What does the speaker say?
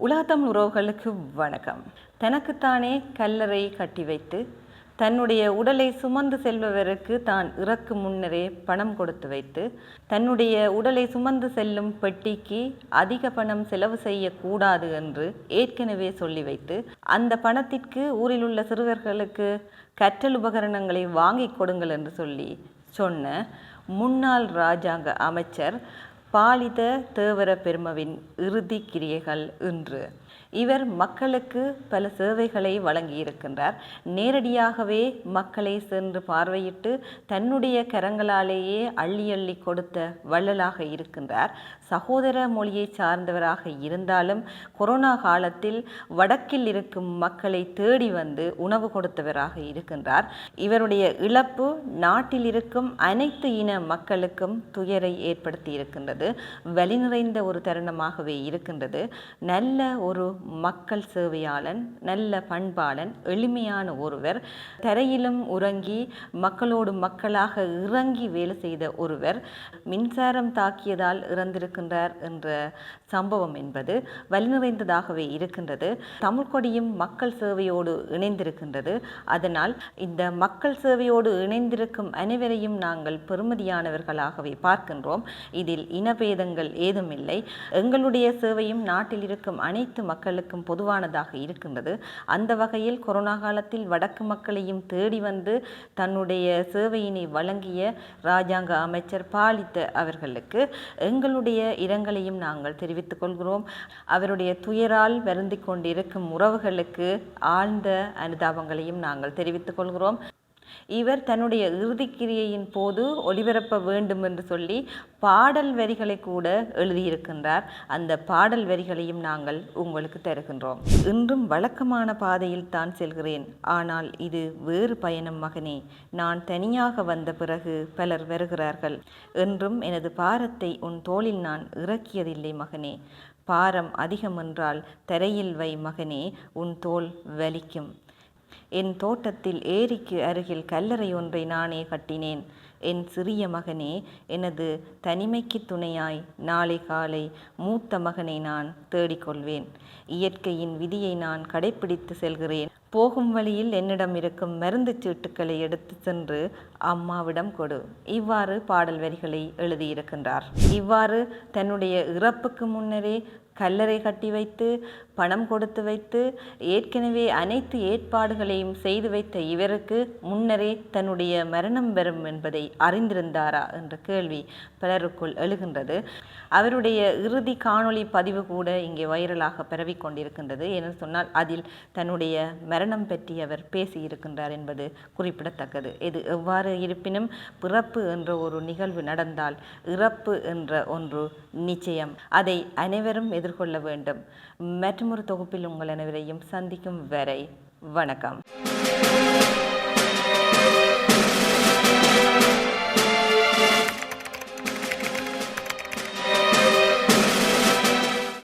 உலகத்தமிழ் உறவுகளுக்கு வணக்கம். தனக்குத்தானே கல்லறை கட்டி வைத்து தன்னுடைய உடலை சுமந்து செல்பவருக்கு தான் இறக்கும் முன்னரே பணம் கொடுத்து வைத்து தன்னுடைய உடலை சுமந்து செல்லும் பெட்டிக்கு அதிக பணம் செலவு செய்யக்கூடாது என்று ஏற்கனவே சொல்லி வைத்து அந்த பணத்திற்கு ஊரில் உள்ள சிறுவர்களுக்கு கற்றல் உபகரணங்களை வாங்கி கொடுங்கள் என்று சொல்லி சொன்ன முன்னாள் ராஜாங்க அமைச்சர் பாலித தேவர பெருமவின் இறுதி கிரியைகள் இன்று. இவர் மக்களுக்கு பல சேவைகளை வழங்கியிருக்கின்றார். நேரடியாகவே மக்களை சென்று பார்வையிட்டு தன்னுடைய கரங்களாலேயே அள்ளி அள்ளி கொடுத்த வள்ளலாக இருக்கின்றார். சகோதர மொழியை சார்ந்தவராக இருந்தாலும் கொரோனா காலத்தில் வடக்கில் இருக்கும் மக்களை தேடி வந்து உணவு கொடுத்தவராக இருக்கின்றார். இவருடைய இழப்பு நாட்டில் இருக்கும் அனைத்து இன மக்களுக்கும் துயரை ஏற்படுத்தி இருக்கின்றது வலி நிறைந்த ஒரு தருணமாகவே இருக்கின்றது. நல்ல ஒரு மக்கள் சேவையாளன் நல்ல பண்பாளன் எளிமையான ஒருவர் தரையிலும் உறங்கி மக்களோடு மக்களாக இறங்கி வேலை செய்த ஒருவர் மின்சாரம் தாக்கியதால் இறந்திருக்கின்றார் என்ற சம்பவம் என்பது வலிநிறைந்ததாகவே இருக்கின்றது. தமிழ் கொடியும் மக்கள் சேவையோடு இணைந்திருக்கின்றது. அதனால் இந்த மக்கள் சேவையோடு இணைந்திருக்கும் அனைவரையும் நாங்கள் பெருமதியானவர்களாகவே பார்க்கின்றோம். இதில் இனபேதங்கள் ஏதுமில்லை. எங்களுடைய சேவையும் நாட்டில் இருக்கும் அனைத்து மக்களுக்கும் பொதுவானதாக இருக்கின்றது. அந்த வகையில் கொரோனா காலத்தில் வடக்கு மக்களையும் தேடி வந்து தன்னுடைய சேவையினை வழங்கிய ராஜாங்க அமைச்சர் பாலித்த அவர்களுக்கு எங்களுடைய இரங்கலையும் நாங்கள் தெரிவித்துக் கொள்கிறோம். அவருடைய துயரால் வருந்திக் கொண்டிருக்கும் உறவுகளுக்கு ஆழ்ந்த அனுதாபங்களையும் நாங்கள் தெரிவித்துக் கொள்கிறோம். இவர் தன்னுடைய இறுதிக்கிரியையின் போது ஒளிபரப்ப வேண்டும் என்று சொல்லி பாடல் வரிகளை கூட எழுதியிருக்கின்றார். அந்த பாடல் வரிகளையும் நாங்கள் உங்களுக்கு தருகின்றோம். இன்றும் வழக்கமான பாதையில் தான் செல்கிறேன். ஆனால் இது வேறு பயணம் மகனே. நான் தனியாக வந்த பிறகு பலர் வருகிறார்கள். என்றும் எனது பாரத்தை உன் தோளில் நான் இறக்கியதில்லை மகனே. பாரம் அதிகமென்றால் தரையில் வை மகனே. உன் தோல் வலிக்கும். என் தோட்டத்தில் ஏரிக்கு அருகில் கல்லறை ஒன்றை நானே கட்டினேன். என் சிறிய மகனே எனது தனிமைக்கு துணையாய் நாளை காலை மூத்த மகனை நான் தேடிக்கொள்வேன். இயற்கையின் விதியை நான் கடைப்பிடித்து செல்கிறேன். போகும் வழியில் என்னிடம் இருக்கும் மருந்து சீட்டுக்களை எடுத்து சென்று அம்மாவிடம் கொடு. இவ்வாறு பாடல் வரிகளை எழுதியிருக்கின்றார். இவ்வாறு தன்னுடைய இறப்புக்கு முன்னரே கல்லறை கட்டி வைத்து பணம் கொடுத்து வைத்து ஏற்கனவே அனைத்து ஏற்பாடுகளையும் செய்து வைத்த இவருக்கு முன்னரே தன்னுடைய மரணம் வரும் என்பதை அறிந்திருந்தாரா என்ற கேள்வி பலருக்குள் எழுகின்றது. அவருடைய இறுதி காணொளி பதிவு கூட இங்கே வைரலாக பரவி கொண்டிருக்கின்றது என சொன்னால் அதில் தன்னுடைய மரணம் பற்றி அவர் பேசியிருக்கின்றார் என்பது குறிப்பிடத்தக்கது. இது எவ்வாறு இருப்பினும் பிறப்பு என்ற ஒரு நிகழ்வு நடந்தால் இறப்பு என்ற ஒன்று நிச்சயம். அதை அனைவரும் எதிர்கொள்ள வேண்டும். மற்றொரு தொகுப்பில் உங்கள் அனைவரையும் சந்திக்கும் வரை வணக்கம்.